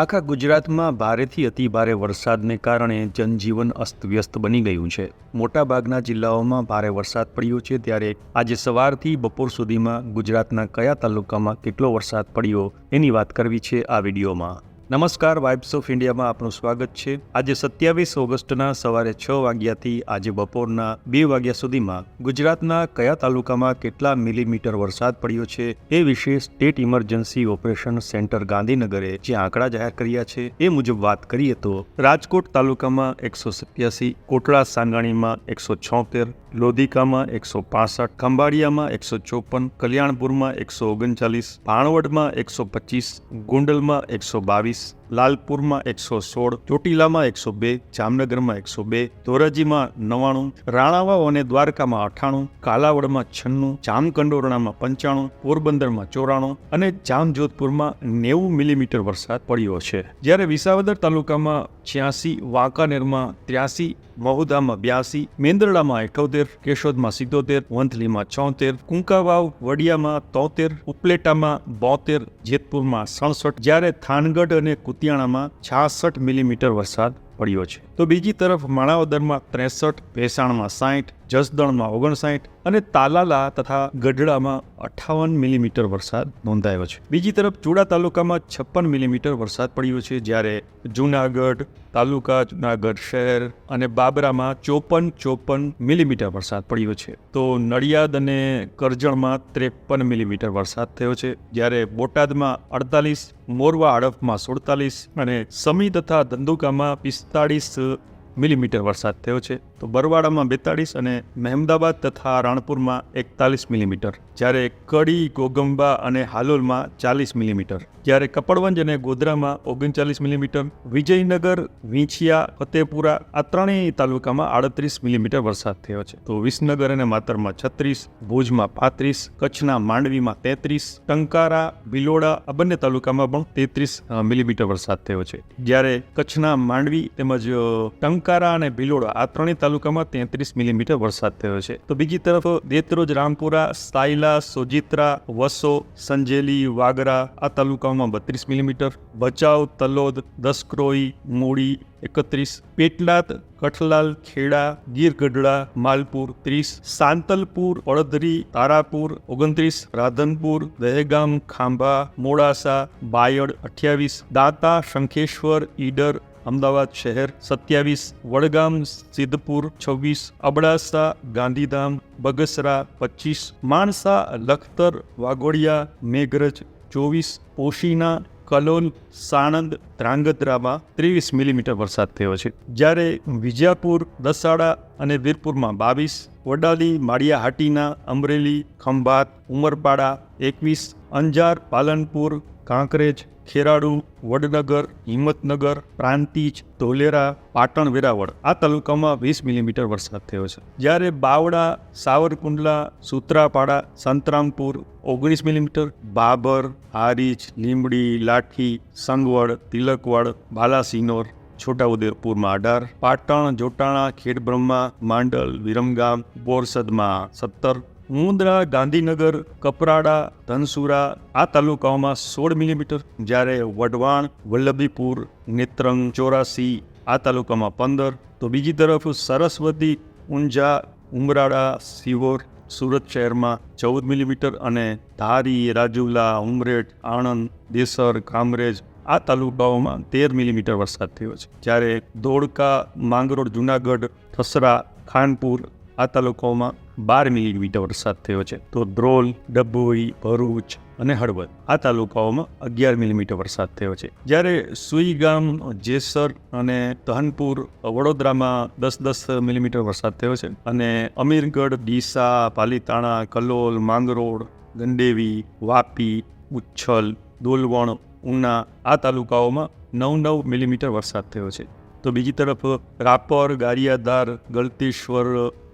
આખા ગુજરાતમાં ભારેથી અતિ ભારે વરસાદને કારણે જનજીવન અસ્તવ્યસ્ત બની ગયું છે. મોટાભાગના જિલ્લાઓમાં ભારે વરસાદ પડ્યો છે ત્યારે આજે સવારથી બપોર સુધીમાં ગુજરાતના કયા તાલુકામાં કેટલો વરસાદ પડ્યો એની વાત કરવી છે આ વિડીયોમાં. નમસ્કાર વાઇબ્સ ઓફ ઇન્ડિયામાં આપનું સ્વાગત છે. આજે સત્યાવીસ ઓગસ્ટના સવારે છ વાગ્યાથી આજે બપોરના બે વાગ્યા સુધીમાં ગુજરાતના કયા તાલુકામાં કેટલા મિલીમીટર વરસાદ પડ્યો છે એ વિશે સ્ટેટ ઇમરજન્સી ઓપરેશન સેન્ટર ગાંધીનગરે જે આંકડા જાહેર કર્યા છે એ મુજબ વાત કરીએ તો રાજકોટ તાલુકામાં એકસો સત્યાસી, કોટડા, સાંગાણીમાં એકસો છોતેર લોધિકામાં એકસો પાસઠ, ખંભાળિયામાં એકસો ચોપન, કલ્યાણપુરમાં એકસો ઓગણચાલીસ ભાણવડમાં એકસો પચીસ, ગુંડલમાં એકસો બાવીસ, લાલપુરમાં એકસો સોળ, ચોટીલામાં એકસો બે, જામનગરમાં એકસો બે, ધોરાજીમાં નવાણું રાણાવાવ અને દ્વારકામાં અઠાણું કાલાવડમાં છન્નું, જામકંડોરણામાં પંચાણું, પોરબંદરમાં ચોરાણું અને જામજોધપુરમાં નેવું મિલીમીટર વરસાદ પડ્યો છે. જ્યારે વિસાવદર તાલુકામાં છ્યાસી, વાંકાનેરમાં ત્ર્યાસી, મહુદામાં બ્યાસી, મેંદરડામાં અઠોતેર કેશોદમાં સિત્તોતેર વંથલીમાં છોતેર કુંકાવાવ વડિયામાં તોતેર, ઉપલેટામાં બોતેર જેતપુરમાં સડસઠ, જ્યારે થાનગઢ અને કુતિયાણામાં છાસઠ મિલીમીટર વરસાદ પડ્યો છે. તો બીજી તરફ માણાવદરમાં ત્રેસઠ, ભેસાણમાં સાઠ, જસદણમાં ઓગણસાઠ અને તાલાલા તથા ગઢડામાં અઠાવન મિલીમીટર વરસાદ નોંધાયો છે. બીજી તરફ ચુડા તાલુકામાં છપ્પન મિલીમીટર વરસાદ પડ્યો છે, જ્યારે જૂનાગઢ તાલુકા, જૂનાગઢ શહેર અને બાબરામાં ચોપન ચોપન મિલીમીટર વરસાદ પડ્યો છે. તો નડિયાદ અને કરજણમાં ત્રેપન મિલીમીટર વરસાદ થયો છે, જ્યારે બોટાદમાં અડતાલીસ મોરવા આડફમાં સુડતાલીસ અને સમી તથા ધંધુકામાં પિસ્તાળીસ મિલીમીટર વરસાદ થયો છે. તો બરવાડામાં બેતાળીસ અને મહેમદાબાદ તથા રાણપુરમાં એકતાલીસ મિલીમીટર, જ્યારે કડી, ગોગંબા અને હાલોલમાં ચાલીસ મિલીમીટર, જ્યારે કપડવંજ અને ગોધરામાં ઓગણચાલીસ મિલીમીટર, વિજયનગર, વીંછિયા, ફતેપુરા આ ત્રણેય તાલુકામાં આડત્રીસ મિલીમીટર વરસાદ થયો છે. તો વિસનગર અને માતરમાં છત્રીસ, ભુજમાં પાંત્રીસ, કચ્છના માંડવીમાં તેત્રીસ, ટંકારા, ભિલોડા આ બંને તાલુકામાં પણ તેત્રીસ મિલીમીટર વરસાદ થયો છે. જ્યારે કચ્છના માંડવી તેમજ ટંકારા અને ભિલોડા આ ત્રણેય તાલુકામાં તેત્રીસ મિલીમીટર વરસાદ થયો છે. તો બીજી તરફ દેતરોજ રામપુરા, સાયલા, સોજિત્રા, વસો, સંજેલી, વાગરા આ તાલુકાઓમાં બત્રીસ મિલીમીટર, ભચાઉ, તલોદ, દસક્રોઈ, મૂડી એકત્રીસ, પેટલાદ, કઠલાલ, ખેડા ગીર ગઢડા માલપુર ત્રીસ, સાંતલપુર અડધરી તારાપુર ઓગણત્રીસ, રાધનપુર, દહેગામ, ખાંભા, મોડાસા, બાયડ અઠ્યાવીસ, દાંતા, શંખેશ્વર, ઈડર અમદાવાદ શહેર સત્યાવીસ, વડગામ, સિદ્ધપુર છવ્વીસ, અબડાસા, ગાંધીધામ, બગસરા પચીસ, માણસા, લખતર, વાઘોડિયા, મેઘરજ ચોવીસ, પોશીના, કલોલ, સાણંદ, ધ્રાંગધ્રામાં ત્રેવીસ મિલીમીટર વરસાદ થયો છે. જ્યારે વિજાપુર, દસાડા અને વીરપુરમાં બાવીસ, વડાલી, માળિયાહાટીના અમરેલી, ખંભાત, ઉમરપાડા એકવીસ, અંજાર, પાલનપુર, કાંકરેજ ખેરાડુ, વડનગર, હિંમતનગર, પ્રાંતિજ, ધોલેરા, પાટણ, વેરાવળ. આ તાલુકામાં વીસ મિલીમીટર વરસાદ થયો છે. જ્યારે બાવડા, સાવરકુંડલા, સુત્રાપાડા, સંતરામપુર ઓગણીસ મિલીમીટર, બાબર, હારીજ, લીંબડી, લાઠી, સંગવડ, તિલકવાડ, બાલાસિનોર, છોટાઉદેપુરમાં અઢાર, પાટણ, જોટાણા, ખેડબ્રહ્મા, માંડલ, વિરમગામ, બોરસદમાં સત્તર મુંદ્રા, ગાંધીનગર, કપરાડા, ધનસુરા આ તાલુકાઓમાં સોળ મિલીમીટર જ્યારે વઢવાણ, વલ્લભીપુર, નેત્રંગ, ચોરાસી આ તાલુકામાં પંદર. તો બીજી તરફ સરસ્વતી, ઊંઝા, ઉમરાળા સિવોર સુરત શહેરમાં ચૌદ મિલીમીટર અને ધારી, રાજુલા, ઉમરેઠ, આણંદ, દેસર, કામરેજ આ તાલુકાઓમાં તેર મિલીમીટર વરસાદ થયો છે. જ્યારે ધોળકા, માંગરોળ, જુનાગઢ ઠસરા ખાનપુર આ તાલુકાઓમાં બાર મિલીમીટર વરસાદ થયો છે. તો ધ્રોલ, ડભોઈ, ભરૂચ અને હળવદ આ તાલુકાઓમાં અગિયાર મિલીમીટર વરસાદ થયો છે. જ્યારે સુઈગામ જેસર અને તહનપુર વડોદરામાં દસ દસ મિલીમીટર વરસાદ થયો છે અને અમીરગઢ, ડીસા, પાલીતાણા, કલોલ, માંગરોળ, ગંડેવી, વાપી, ઉચ્છલ, દોલવણ, ઉના આ તાલુકાઓમાં નવ નવ મિલીમીટર વરસાદ થયો છે. તો બીજી તરફ રાપર, ગારિયાધાર, ગલતેશ્વર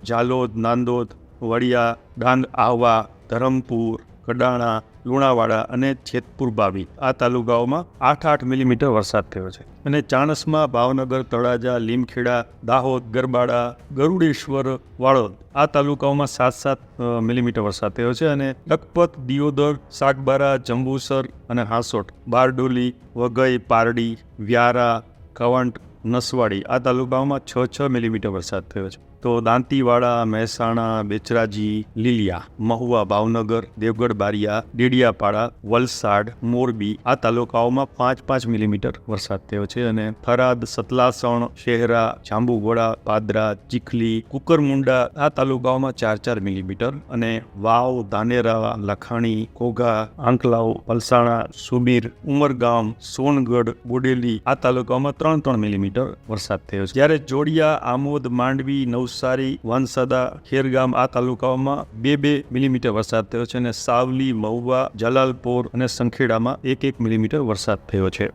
ઝાલોદ નાંદોદ, વડિયા, ડાંગ, આહવા, ધરમપુર કડાણા લુણાવાડા અને છેતપુર બાવી આ તાલુકાઓમાં આઠ આઠ મિલીમીટર વરસાદ થયો છે. અને ચાણસમાં ભાવનગર, તળાજા, લીમખેડા, દાહોદ, ગરબાડા, ગરુડેશ્વર વાળોદ આ તાલુકાઓમાં સાત સાત મિલીમીટર વરસાદ થયો છે અને લખપત, દિયોદર, સાગબારા, જંબુસર અને હાંસોટ, બારડોલી, વઘઈ, પારડી, વ્યારા, કવંટ, નસવાડી આ તાલુકાઓમાં છ છ મિલીમીટર વરસાદ થયો છે. તો દાંતીવાડા, મહેસાણા, બેચરાજી, લીલિયા, મહુવા, ભાવનગર, દેવગઢ, બારિયા, ડેડિયાપાડા, વલસાડ, મોરબી આ તાલુકાઓમાં પાંચ પાંચ મિલીમીટર વરસાદ થયો છે અને થરાદ, સતલાસણ, શહેરા, જાંબુઘોડા, પાદરા, ચીખલી, કુકરમુંડા આ તાલુકાઓમાં ચાર ચાર મિલીમીટર અને વાવ, ધાનેરા, લખાણી, ઘોઘા આંકલાવ પલસાણા સુબીર ઉમરગામ, સોનગઢ, બોડેલી આ તાલુકાઓમાં ત્રણ ત્રણ મિલીમીટર વરસાદ થયો છે. જ્યારે જોડિયા, આમોદ, માંડવી, નવસારી વનસદા ખેરગામ આ તાલુકાઓમાં બે બે મિલીમીટર વરસાદ થયો છે અને સાવલી, મહુવા, જલાલપોર અને સંખેડામાં એક એક મિલીમીટર વરસાદ થયો છે.